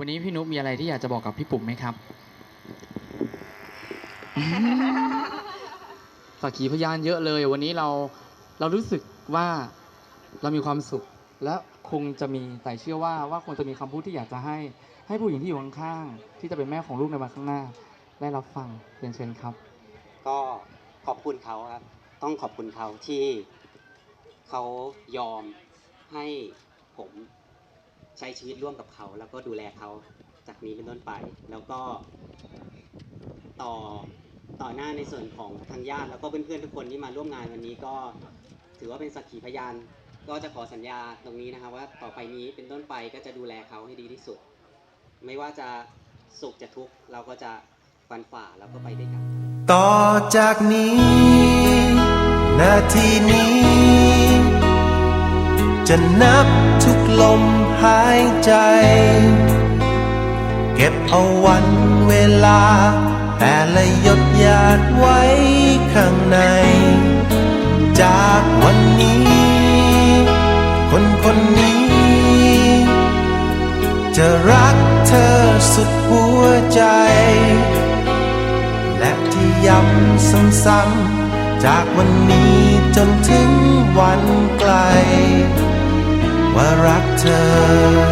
วันนี้พี่นุมีอะไรที่อยากจะบอกกับพี่ปุ๋มไหมครับสักขีพยานเยอะเลย วันนี้เราเรารู้สึกว่าเรามีความสุข และคงจะมีแต่เชื่อว่าว่าคงจะมีคำพูดที่อยากจะให้ ให้ผู้หญิงที่อยู่ข้างๆที่จะเป็นแม่ของลูกในวันข้างหน้า ได้รับฟังเรียนเชิญครับ ก็ขอบคุณเขาครับ ต้องขอบคุณเขาที่เขายอมให้ผม ใช้ชีวิตร่วมกับเขา แล้วก็ดูแลเขาจากนี้เป็นต้นไป แล้วก็ ต่อต่อหน้าในส่วนของทางญาติแล้วก็เพื่อนๆทุกคนที่มาร่วมงานวันนี้ก็ถือว่าเป็นสักขีพยาน ก็จะขอสัญญาตรงนี้นะครับว่าต่อไปนี้เป็นต้นไปก็จะดูแลเขาให้ดีที่สุด ไม่ว่าจะสุขจะทุกข์เราก็จะฟันฝ่าแล้วก็ไปด้วยกัน ต่อจากนี้ นาทีนี้ จะนับทุกลม หายใจ เก็บเอาวันเวลา แต่ละหยดหยาดไว้ข้างใน จากวันนี้ คนคนนี้ จะรักเธอสุดหัวใจ และที่ย้ำซ้ำๆจากวันนี้จนถึงวัน รักเธอ